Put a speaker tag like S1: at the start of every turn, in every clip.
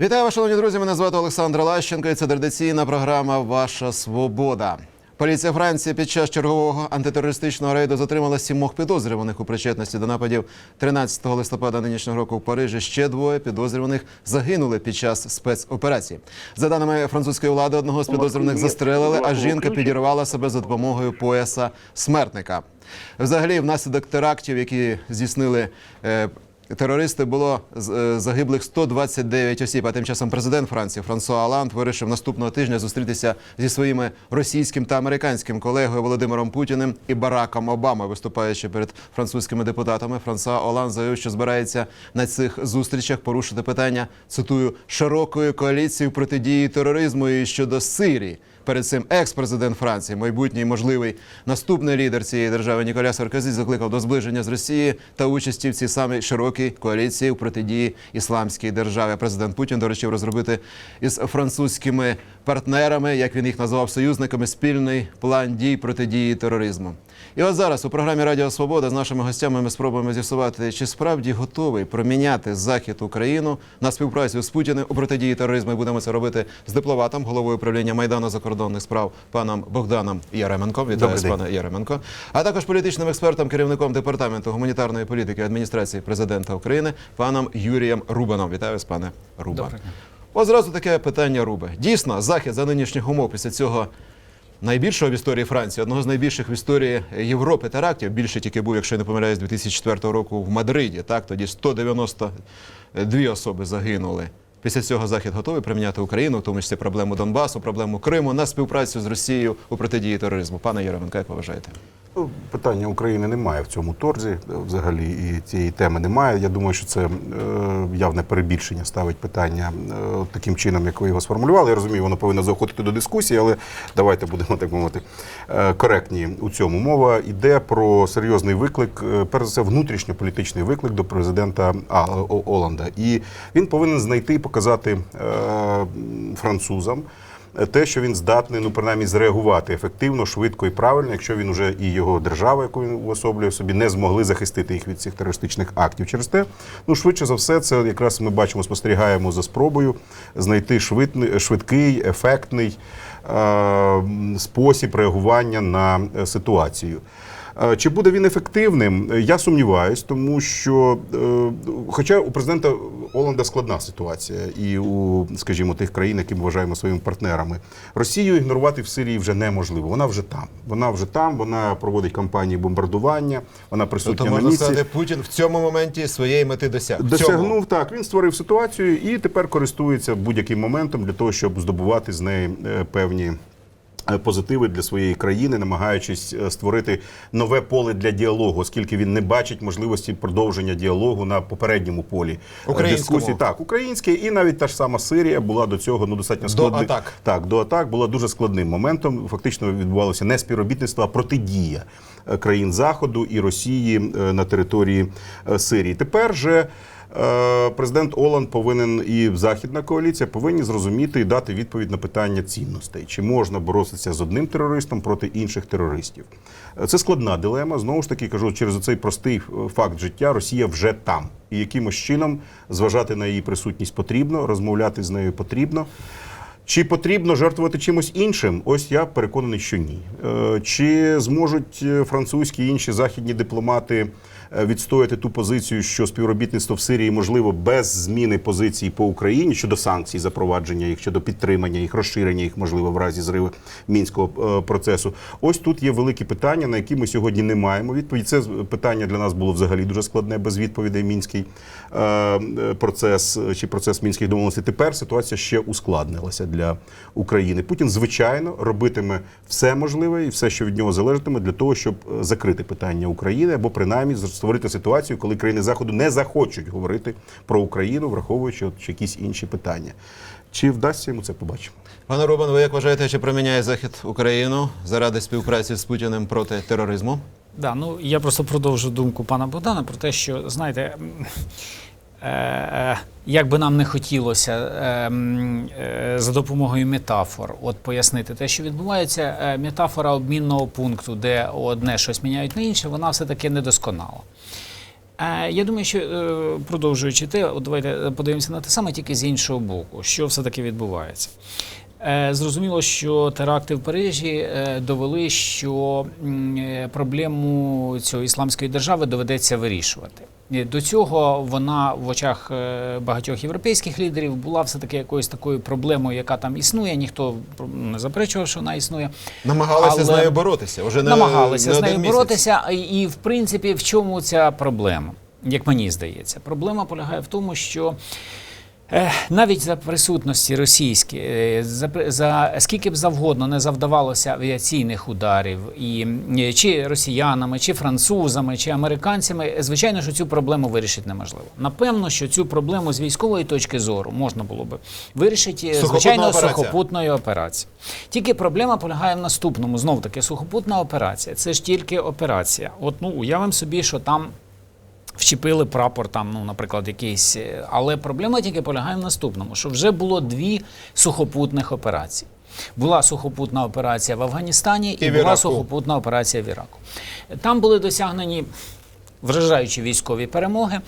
S1: Вітаю вас, шановні друзі. Мене звати Олександр Лащенко. і Це традиційна програма Ваша Свобода. Поліція Франції під час чергового антитерористичного рейду затримала сімох підозрюваних у причетності до нападів 13 листопада нинішнього року в Парижі. Ще двоє підозрюваних загинули під час спецоперації. За даними французької влади, одного з підозрюваних застрелили, а жінка підірвала себе за допомогою пояса смертника. Взагалі, внаслідок терактів, які здійснили. Терористи було е, загиблих 129 осіб. А тим часом президент Франції Франсуа Оланд вирішив наступного тижня зустрітися зі своїми російським та американським колегою Володимиром Путіним і Бараком Обамою. Виступаючи перед французькими депутатами, Франсуа Оланд заявив, що збирається на цих зустрічах порушити питання цитую широкої коаліції протидії тероризму і щодо Сирії. Перед цим екс-президент Франції, майбутній можливий наступний лідер цієї держави Ніколя Саркозі закликав до зближення з Росією та участі в цій самій широкій коаліції в протидії ісламській державі. Президент Путін доручив розробити із французькими партнерами, як він їх назвав союзниками, спільний план дій протидії тероризму. І от зараз у програмі Радіо Свобода з нашими гостями ми спробуємо з'ясувати, чи справді готовий проміняти захід Україну на співпрацю з Путіним у протидії тероризму. І будемо це робити з дипломатом, головою управління майдану закордонних справ паном Богданом Яременком. Вітаю
S2: Добрий
S1: вас,
S2: день.
S1: пане Яременко. А також політичним експертом, керівником департаменту гуманітарної політики адміністрації президента України паном Юрієм Рубаном. Вітаю вас, пане Руба.
S3: Доброго дня.
S1: Зразу таке питання Руби. Дійсно, захід за нинішніх умов після цього найбільшого в історії Франції, одного з найбільших в історії Європи терактів. Більше тільки був, якщо я не помиляюсь, 2004 року в Мадриді. Так тоді 192 особи загинули. Після цього захід готовий приміняти Україну, в тому числі проблему Донбасу, проблему Криму на співпрацю з Росією у протидії тероризму. Пане Яременко, як ви вважаєте?
S2: Ну, Питання України немає в цьому торзі. е, Взагалі і цієї теми немає. Я думаю, що це е, явне перебільшення ставить питання е, таким чином, як ви його сформулювали. Я розумію, воно повинно заохотити до дискусії, але давайте будемо так мовити коректні у цьому. Мова йде про серйозний виклик, перш за все, внутрішньополітичний виклик до президента Оланда. І він повинен знайти і показати е, французам те, що він здатний, ну принаймні, зреагувати ефективно, швидко і правильно, якщо він уже і його держава, яку він уособлює собі, не змогли захистити їх від цих терористичних актів. Через те, ну швидше за все, це якраз ми бачимо, спостерігаємо за спробою знайти швидний, швидкий, ефектний е, спосіб реагування на е, ситуацію. Е, Чи буде він ефективним? Е, Я сумніваюсь, тому що, е, хоча у президента Оланда складна ситуація, і у, скажімо, тих країн, які ми вважаємо своїми партнерами, Росію ігнорувати в Сирії вже неможливо. Вона вже там. Вона вже там, вона проводить кампанії бомбардування, вона присутня
S1: Тобто
S2: на місці.
S1: сказати, Путін в цьому моменті своєї мети досяг.
S2: Досягнув так. Він створив ситуацію і тепер користується будь-яким моментом для того, щоб здобувати з неї певні. Е, Позитиви для своєї країни, намагаючись е, створити нове поле для діалогу, оскільки він не бачить можливості продовження діалогу на попередньому полі е, дискусії. Так, українське, і навіть та ж сама Сирія була до цього ну достатньо
S1: До
S2: складним.
S1: атак.
S2: Так, до атак була дуже складним моментом. Фактично відбувалося не співробітництво, а протидія країн Заходу і Росії на території Сирії. Тепер же. Е, Президент Оланд повинен і західна коаліція повинні зрозуміти і дати відповідь на питання цінностей, чи можна боротися з одним терористом проти інших терористів. Е, Це складна дилема. Знову ж таки кажу, через цей простий е, факт життя Росія вже там, і якимось чином зважати на її присутність потрібно, розмовляти з нею потрібно. Чи потрібно жертвувати чимось іншим? Ось я переконаний, що ні. Чи зможуть французькі і інші західні дипломати відстояти ту позицію, що співробітництво в Сирії можливо без зміни позиції по Україні щодо санкцій, запровадження їх, щодо підтримання їх, розширення їх, можливо, в разі зриву мінського е, процесу? Ось тут є великі питання, на які ми сьогодні не маємо відповіді. Це питання для нас було взагалі дуже складне без відповідей. Мінський е, е, процес е, чи процес мінських домовленостей. Тепер ситуація ще ускладнилася для України. Путін, звичайно, робитиме все можливе і все, що від нього залежатиме, для того, щоб е, закрити питання України або принаймні створити ситуацію, коли країни заходу не захочуть говорити про Україну, враховуючи от якісь інші питання. Чи вдасться йому це побачимо?
S1: Пане Рубан, ви як вважаєте, чи проміняє захід Україну заради співпраці з Путіним проти тероризму?
S3: Да, ну я просто продовжу думку пана Богдана про те, що знаєте, е, е, як би нам не хотілося е, м, е, за допомогою метафор от пояснити те, що відбувається, е, метафора обмінного пункту, де одне щось міняють на інше, вона все таки недосконала. Е, Я думаю, що продовжуючи те, от давайте подивимося на те саме, тільки з іншого боку, що все-таки відбувається. Е, Зрозуміло, що теракти в Парижі е, довели, що е, проблему цієї ісламської держави доведеться вирішувати. До цього вона в очах багатьох європейських лідерів була все таки якоюсь такою проблемою, яка там існує. Ніхто не заперечував, що вона існує.
S1: Намагалися з нею боротися. Вже не,
S3: намагалися
S1: не
S3: з нею боротися. І, в принципі, в чому ця проблема? Як мені здається, проблема полягає в тому, що. Е, Навіть за присутності російські, е, за, за скільки б завгодно не завдавалося авіаційних ударів, і е, чи росіянами, чи французами, чи американцями, звичайно, що цю проблему вирішити неможливо. Напевно, що цю проблему з військової точки зору можна було би вирішити звичайно сухопутною операцією. Тільки проблема полягає в наступному. Знов таки, сухопутна операція. Це ж тільки операція. От ну уявимо собі, що там. Вчепили прапор там, ну, наприклад, якийсь. е, Але проблема тільки полягає в наступному: що вже було дві сухопутних операції. Була сухопутна операція в Афганістані і,
S1: І
S3: була сухопутна операція в Іраку. Там були досягнені вражаючі військові перемоги.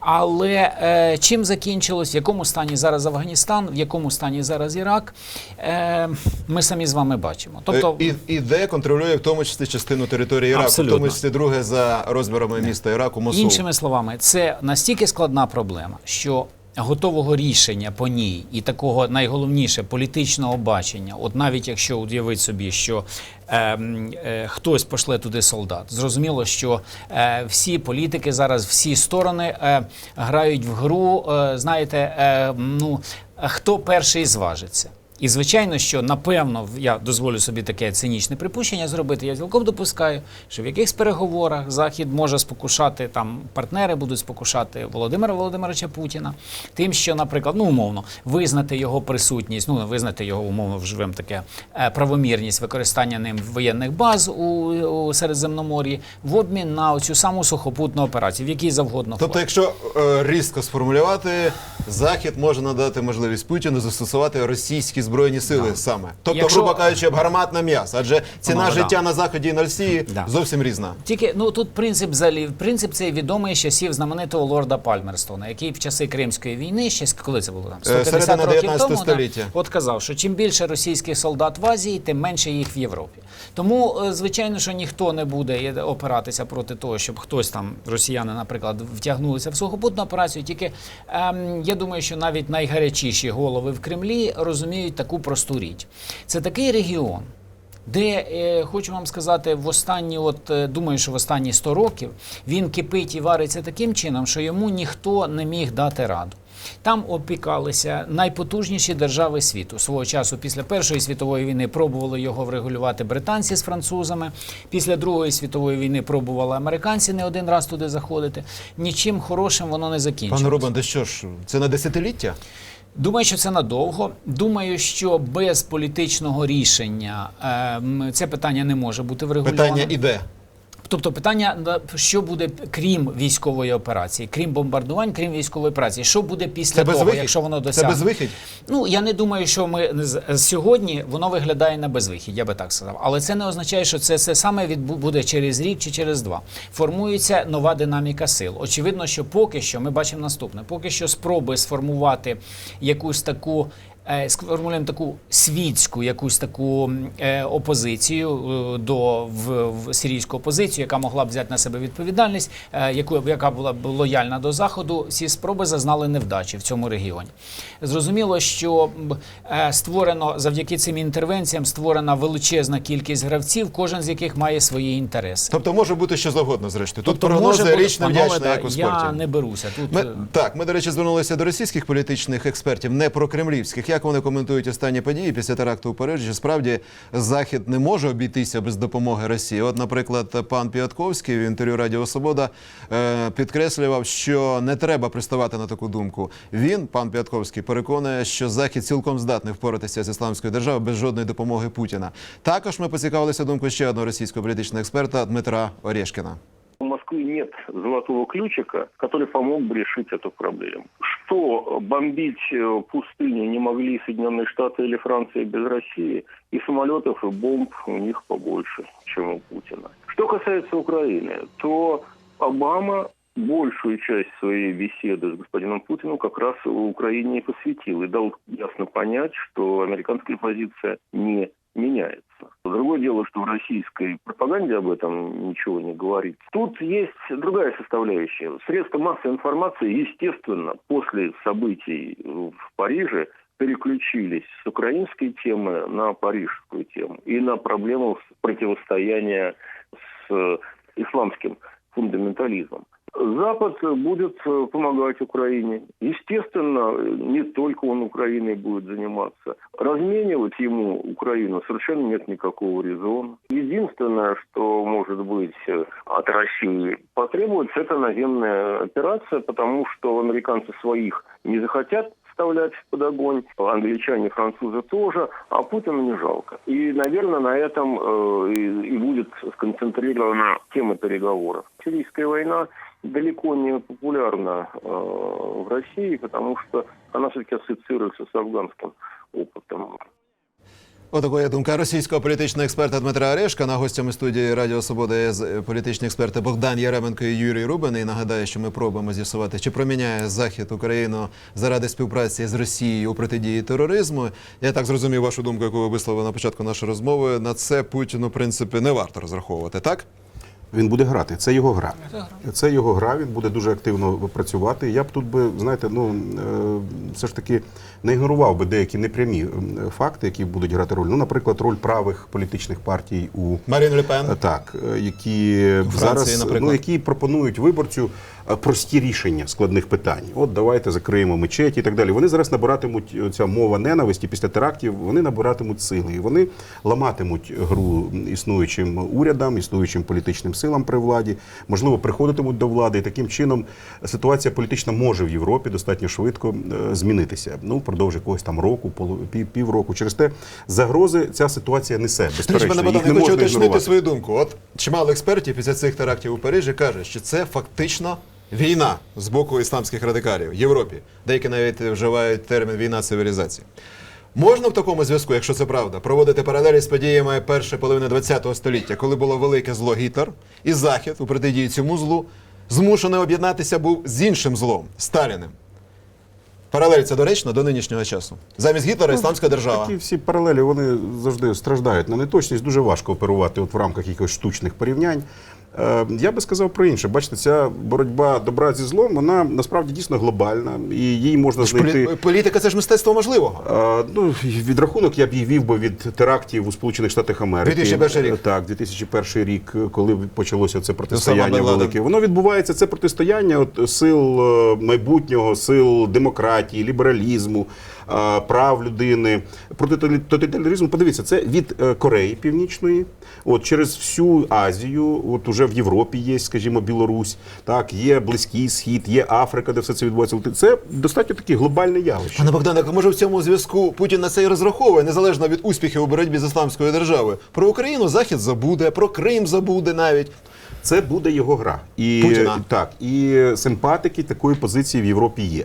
S3: Але е, чим закінчилось, в якому стані зараз Афганістан, в якому стані зараз Ірак, е, ми самі з вами бачимо. Тобто,
S1: Е, і, і де контролює в тому числі частину території Іраку,
S3: Абсолютно.
S1: в тому числі друге за розмірами міста Іраку Мосул.
S3: Іншими словами, це настільки складна проблема, що готового рішення по ній і такого найголовніше політичного бачення, от навіть якщо уявить собі, що е, е, хтось пошле туди солдат, зрозуміло, що е, всі політики зараз, всі сторони е, грають в гру, е, знаєте, е, ну хто перший зважиться. І звичайно, що напевно я дозволю собі таке цинічне припущення зробити. Я цілком допускаю, що в якихось переговорах Захід може спокушати там партнери будуть спокушати Володимира Володимировича Путіна, тим, що, наприклад, ну умовно визнати його присутність, ну визнати його умовно вживемо таке е, правомірність використання ним воєнних баз у, у Середземномор'ї в обмін на цю саму сухопутну операцію, в якій завгодно
S1: Тобто, якщо е, різко сформулювати, Захід може надати можливість Путіну застосувати російські збройні сили саме. Тобто,
S3: Якщо-
S1: грубо кажучи, об гарматне м'ясо. Адже ціна
S3: Ну, да.
S1: життя на заході і на Росії
S3: Да.
S1: зовсім різна.
S3: Тільки ну тут принцип взагалі принцип цей відомий з часів знаменитого лорда Пальмерстона, який в часи Кримської війни, ще коли це було там 150
S1: середина
S3: років
S1: 19
S3: тому,
S1: століття.
S3: Да, от казав, що чим більше російських солдат в Азії, тим менше їх в Європі. Тому е, звичайно, що ніхто не буде опиратися проти того, щоб хтось там росіяни, наприклад, втягнулися в сухопутну операцію. Тільки ем, я думаю, що навіть найгарячіші голови в Кремлі розуміють таку просту річ. Це такий регіон. Де е, хочу вам сказати, в останні, от е, думаю, що в останні 100 років він кипить і вариться таким чином, що йому ніхто не міг дати раду. Там опікалися найпотужніші держави світу. Свого часу після Першої світової війни пробували його врегулювати британці з французами. Після Другої світової війни пробували американці не один раз туди заходити. Нічим хорошим воно не закінчилось.
S1: Пане Рубан, де що ж, це на десятиліття?
S3: Думаю, що це надовго. Думаю, що без політичного рішення е, це питання не може бути врегульовано.
S1: Питання іде.
S3: Тобто питання, що буде крім військової операції, крім бомбардувань, крім військової операції, що буде після
S1: Це
S3: того,
S1: безвихідь?
S3: якщо воно
S1: Це безвихідь?
S3: Ну я не думаю, що ми сьогодні воно виглядає на безвихідь, я би так сказав. Але це не означає, що це все саме буде через рік чи через два. Формується нова динаміка сил. Очевидно, що поки що ми бачимо наступне: поки що спроби сформувати якусь таку. Е, Сформулюємо таку світську якусь таку е, опозицію е, до в, в сирійську опозицію, яка могла б взяти на себе відповідальність, яку яка була б лояльна до заходу. Ці спроби зазнали невдачі в цьому регіоні. Зрозуміло, що створено завдяки цим інтервенціям створена величезна кількість гравців, кожен з яких має свої інтереси.
S1: Тобто може бути що завгодно, зрештою. Тут
S3: Тобто
S1: прогнози річ невдячна, як у спорті.
S3: Я не беруся тут.
S1: Ми, так, ми, до речі, звернулися до російських політичних експертів, не про кремлівських. Як вони коментують останні події після теракту у Парижі? Справді Захід не може обійтися без допомоги Росії. От, наприклад, пан Піатковський в інтерв'ю Радіо Свобода е, підкреслював, що не треба приставати на таку думку. Він, пан Піатковський, переконує, що Захід цілком здатний впоратися з ісламською державою без жодної допомоги Путіна. Також ми поцікавилися думкою ще одного російського політичного експерта Дмитра Орешкіна.
S4: У Москвы нет золотого ключика, который помог бы решить эту проблему. Что бомбить э, пустыню не могли Соединенные Штаты или Франция без России, и самолетов, и бомб у них побольше, чем у Путина. Что касается Украины, то Обама большую часть своей беседы с господином Путиным как раз Украине и посвятил и дал ясно понять, что американская позиция не меняется. Другое дело, что в российской пропаганде об этом ничего не говорится. Тут есть другая составляющая. Средства массовой информации, естественно, после событий в Париже переключились с украинской темы на парижскую тему и на проблему противостояния с исламским фундаментализмом. Запад будет э, помогать Украине. Естественно, не только он Украиной будет заниматься. Разменивать ему Украину совершенно нет никакого резона. Единственное, что может быть э, от России потребуется, это наземная операция, потому что американцы своих не захотят вставлять под огонь, англичане, французы тоже, а Путину не жалко. И, наверное, на этом э, и, и будет сконцентрирована тема переговоров. Сирийская война далеко не популярна э, в России, потому что она все-таки ассоциируется с афганским опытом.
S1: Отакої думка російського політичного експерта Дмитра Орешка. На гостями студії Радіо Свобода з- політичні експерти Богдан Яременко і Юрій Рубин. І нагадаю, що ми пробуємо з'ясувати, чи проміняє Захід Україну заради співпраці з Росією у протидії тероризму. Я так зрозумів вашу думку, яку ви висловили на початку нашої розмови. На це Путіну, в принципі, не варто розраховувати, так?
S2: Він буде грати. Це його гра. Це його гра. Він буде дуже активно працювати. Я б тут би, знаєте, ну е, все ж таки не ігнорував би деякі непрямі факти, які будуть грати роль. Ну, наприклад, роль правих політичних партій у
S1: Марін Лепен.
S2: Е, Так, е, які
S1: Франції,
S2: зараз
S1: наприклад.
S2: ну, які пропонують виборцю прості рішення складних питань. От давайте закриємо мечеті і так далі. Вони зараз набиратимуть е, ця мова ненависті після терактів. Вони набиратимуть сили. І вони ламатимуть гру існуючим урядам, існуючим політичним силам при владі. Можливо, приходитимуть до влади. І таким чином ситуація політична може в Європі достатньо швидко е, змінитися. Ну, впродовж якогось там року, півроку. Через те загрози ця ситуація несе. Безперечно, їх не
S1: хочу
S2: можна
S1: уточнити свою думку. От чимало експертів після цих терактів у Парижі каже, що це фактично війна з боку ісламських радикалів в Європі. Деякі навіть вживають термін війна цивілізації. Можна в такому зв'язку, якщо це правда, проводити паралелі з подіями першої половини ХХ століття, коли було велике зло Гітлер, і Захід у протидії цьому злу змушений об'єднатися був з іншим злом Сталіним. Паралель це доречно до нинішнього часу. Замість Гітлера ісламська держава.
S2: Такі всі паралелі вони завжди страждають на неточність. Дуже важко оперувати от в рамках якихось штучних порівнянь. Е, Я би сказав про інше. Бачите, ця боротьба добра зі злом, вона насправді дійсно глобальна, і її можна знайти.
S1: Полі- Політика це ж мистецтво можливого.
S2: Е, Ну, відрахунок я б її вів би від терактів у Сполучених Штатах Америки.
S1: 2001 рік.
S2: Так, 2001 рік, коли почалося це протистояння велике. Воно відбувається це протистояння от, сил е, майбутнього, сил демократії, лібералізму, прав людини, проти тоталі- Подивіться, це від е, Кореї Північної, от через всю Азію, от уже в Європі є, скажімо, Білорусь, так є Близький Схід, є Африка, де все це відбувається. Це достатньо таке глобальне явище.
S1: Пане Богдане, може в цьому зв'язку Путін на це і розраховує, незалежно від успіхів у боротьбі з ісламською державою. Про Україну Захід забуде, про Крим забуде навіть.
S2: Це буде його гра. І,
S1: Путіна.
S2: Так, і симпатики такої позиції в Європі є.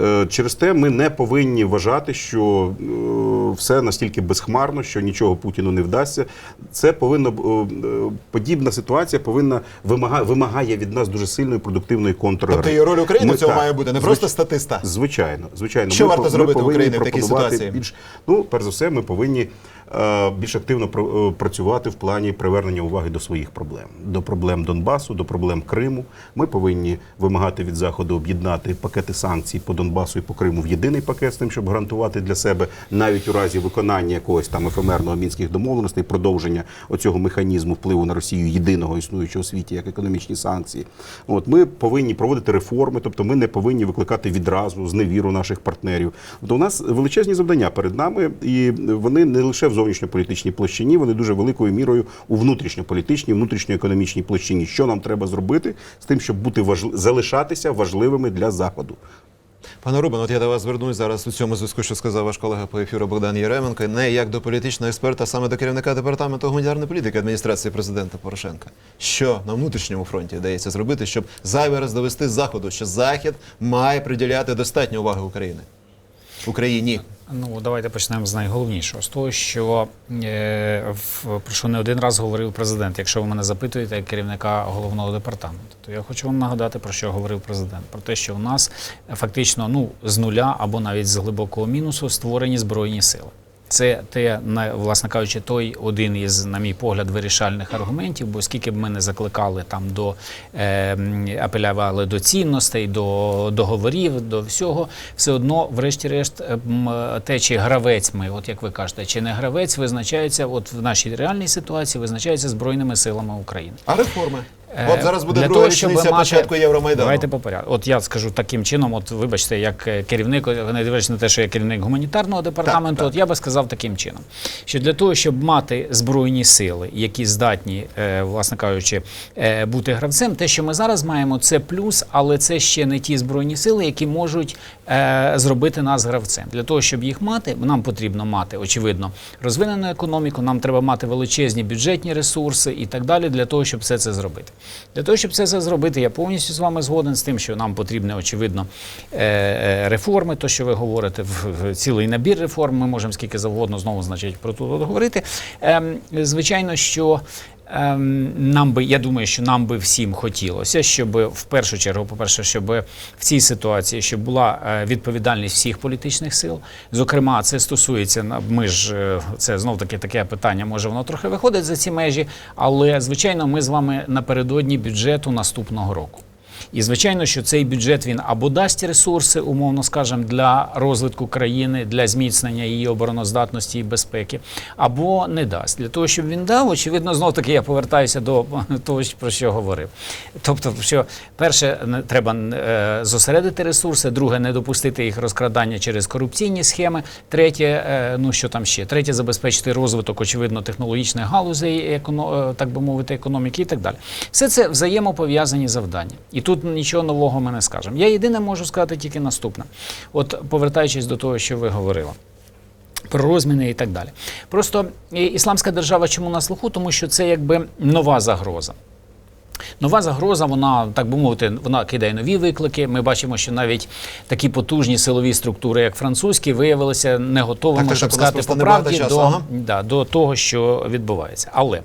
S2: Е, Через те ми не повинні вважати, що е, все настільки безхмарно, що нічого Путіну не вдасться. Це повинно е, подібна ситуація повинна вимагає, вимагає від нас дуже сильної продуктивної контргри.
S1: Тобто і роль України
S2: Ми
S1: в цьому
S2: так,
S1: має бути не
S2: звич-
S1: просто статиста.
S2: Звичайно, звичайно.
S1: Що варто
S2: по-
S1: зробити Україні в такій ситуації?
S2: Більш, ну, перш за все, ми повинні більш активно е, працювати в плані привернення уваги до своїх проблем, до проблем Донбасу, до проблем Криму. Ми повинні вимагати від заходу об'єднати пакети санкцій по Донбасу і по Криму в єдиний пакет з тим, щоб гарантувати для себе навіть у разі виконання якогось там ефемерного мінських домовленостей, продовження оцього механізму впливу на Росію єдиного існуючого у світі як економічні санкції. От ми повинні проводити реформи, тобто ми не повинні викликати відразу зневіру наших партнерів. Тобто у нас величезні завдання перед нами, і вони не лише в зовнішньополітичній площині, вони дуже великою мірою у внутрішньополітичній, внутрішньоекономічній площині. Що нам треба зробити з тим, щоб бути важли... залишатися важливими для заходу?
S1: Пане Рубан, от я до вас звернусь зараз у цьому зв'язку, що сказав ваш колега по ефіру Богдан Єременко, не як до політичного експерта, а саме до керівника департаменту гуманітарної політики адміністрації президента Порошенка. Що на внутрішньому фронті вдається зробити, щоб зайвий раз довести заходу, що захід має приділяти достатньо уваги Україні? Україні.
S3: Ну, давайте почнемо з найголовнішого. З того, що е, в, про що не один раз говорив президент. Якщо ви мене запитуєте як керівника головного департаменту, то я хочу вам нагадати, про що говорив президент. Про те, що у нас фактично ну, з нуля або навіть з глибокого мінусу створені збройні сили. Це те, власне кажучи, той один із, на мій погляд, вирішальних аргументів, бо скільки б ми не закликали там до е, м, апелювали до цінностей, до договорів, до всього, все одно, врешті-решт, е, м, те, чи гравець ми, от як ви кажете, чи не гравець, визначається, от в нашій реальній ситуації визначається збройними силами України.
S1: А реформи?
S3: Е,
S1: От зараз буде
S3: для
S1: друга
S3: того,
S1: річниця
S3: мати-
S1: початку Євромайдану.
S3: Давайте по порядку. От я скажу таким чином, от вибачте, як е, керівник, е, не дивлячись на те, що я керівник гуманітарного департаменту,
S1: так.
S3: от я би сказав таким чином, що для того, щоб мати збройні сили, які здатні, власне кажучи, бути гравцем, те, що ми зараз маємо, це плюс, але це ще не ті збройні сили, які можуть зробити нас гравцем. Для того, щоб їх мати, нам потрібно мати, очевидно, розвинену економіку, нам треба мати величезні бюджетні ресурси і так далі, для того, щоб все це зробити. Для того, щоб це зробити, я повністю з вами згоден з тим, що нам потрібні, очевидно, е, е, реформи, то, що ви говорите, в, цілий набір реформ. Ми можемо скільки завгодно знову значить про тут говорити. Ем, звичайно, що. Ем, Нам би, я думаю, що нам би всім хотілося, щоб в першу чергу, по-перше, щоб в цій ситуації щоб була е, відповідальність всіх політичних сил. Зокрема, це стосується ми ж е, це знов таки таке питання. Може, воно трохи виходить за ці межі, але звичайно, ми з вами напередодні бюджету наступного року. І звичайно, що цей бюджет він або дасть ресурси, умовно скажемо, для розвитку країни, для зміцнення її обороноздатності і безпеки, або не дасть. Для того, щоб він дав, очевидно, знов таки я повертаюся до того, про що говорив. Тобто, що перше, треба е, зосередити ресурси, друге, не допустити їх розкрадання через корупційні схеми. Третє, е, ну що там ще? Третє, забезпечити розвиток, очевидно, технологічних галузей, е, так би мовити, економіки і так далі. Все це взаємопов'язані завдання. І тут нічого нового ми не скажемо. Я єдине можу сказати тільки наступне. От повертаючись до того, що ви говорили. Про розміни і так далі. Просто е, ісламська держава чому на слуху? Тому що це якби нова загроза. Нова загроза, вона так би мовити, вона кидає нові виклики. Ми бачимо, що навіть такі потужні силові структури, як французькі, виявилися не готовими,
S1: Так,
S3: щоб сказати по правді до,
S1: ага.
S3: да, до того, що відбувається. Але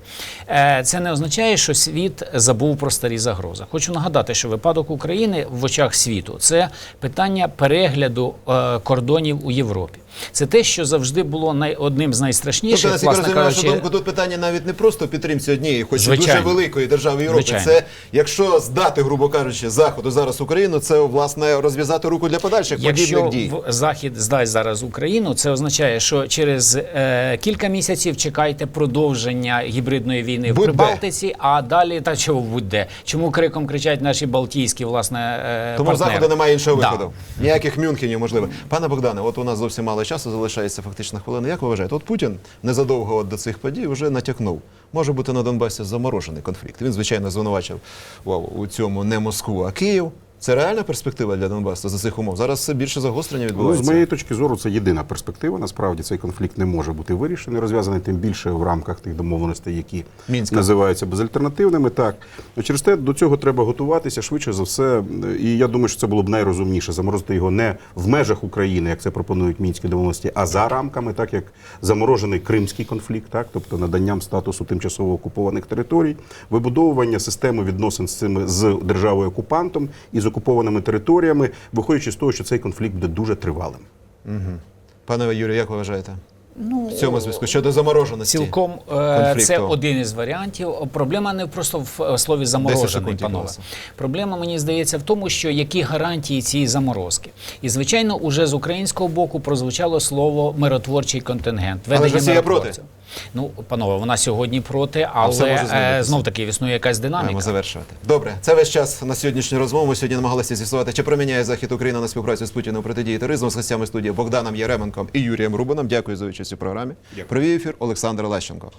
S3: е, це не означає, що світ забув про старі загрози. Хочу нагадати, що випадок України в очах світу це питання перегляду е, кордонів у Європі. Це те, що завжди було най, одним з найстрашніших,
S1: Тобто,
S3: власне
S1: розумію
S3: кажучи,
S1: думку, тут питання навіть не просто підтримці однієї, хоч і
S3: Звичайно.
S1: дуже великої держави Європи.
S3: Звичайно.
S1: Це якщо здати, грубо кажучи, заходу зараз Україну, це власне розв'язати руку для подальших
S3: Якщо
S1: подібних дій.
S3: в Захід здасть зараз Україну, це означає, що через е, кілька місяців чекайте продовження гібридної війни в
S1: Будь-де.
S3: Прибалтиці, а далі та чого будь-де. Чому криком кричать наші балтійські власне е,
S1: Тому
S3: партнери?
S1: заходу немає іншого
S3: Да.
S1: виходу. Ніяких мюнхенів, можливо. Пане Богдане, от у нас зовсім мало часу залишається фактично хвилина. Як ви вважаєте? От Путін незадовго до цих подій вже натякнув. Може бути на Донбасі заморожений конфлікт. Він, звичайно, звинувачив вау, у цьому не Москву, а Київ. Це реальна перспектива для Донбасу за цих умов. Зараз все більше загострення
S2: Ну, з моєї точки зору, це єдина перспектива. Насправді цей конфлікт не може бути вирішений, розв'язаний тим більше в рамках тих домовленостей, які
S1: Мінська.
S2: називаються безальтернативними. Так через те до цього треба готуватися швидше за все. І я думаю, що це було б найрозумніше заморозити його не в межах України, як це пропонують мінські домовленості, а за рамками, так як заморожений кримський конфлікт, так тобто наданням статусу тимчасово окупованих територій, вибудовування системи відносин з цими з державою окупантом і з окупованими територіями, виходячи з того, що цей конфлікт буде дуже тривалим.
S1: Пане Юрію, як ви вважаєте?
S3: Ну,
S1: В цьому зв'язку щодо замороженості.
S3: Цілком е,
S1: конфлікту.
S3: це один із варіантів. Проблема не просто в е, слові заморожений, панове. Проблема мені здається в тому, що які гарантії цієї заморозки. І звичайно, уже з українського боку прозвучало слово миротворчий контингент.
S1: Але ж Росія проти.
S3: Ну, панове, вона сьогодні проти, але е, знов таки існує якась
S1: Маємо
S3: динаміка.
S1: завершувати. Добре, це весь час на сьогоднішню розмову. Ми сьогодні намагалися з'ясувати, чи проміняє захід Україна на співпрацю з Путіним протидії тероризму з гостями студії Богданом Яременком і Юрієм Рубаном. Дякую за участь у програмі. Провів ефір Олександр Лещенко.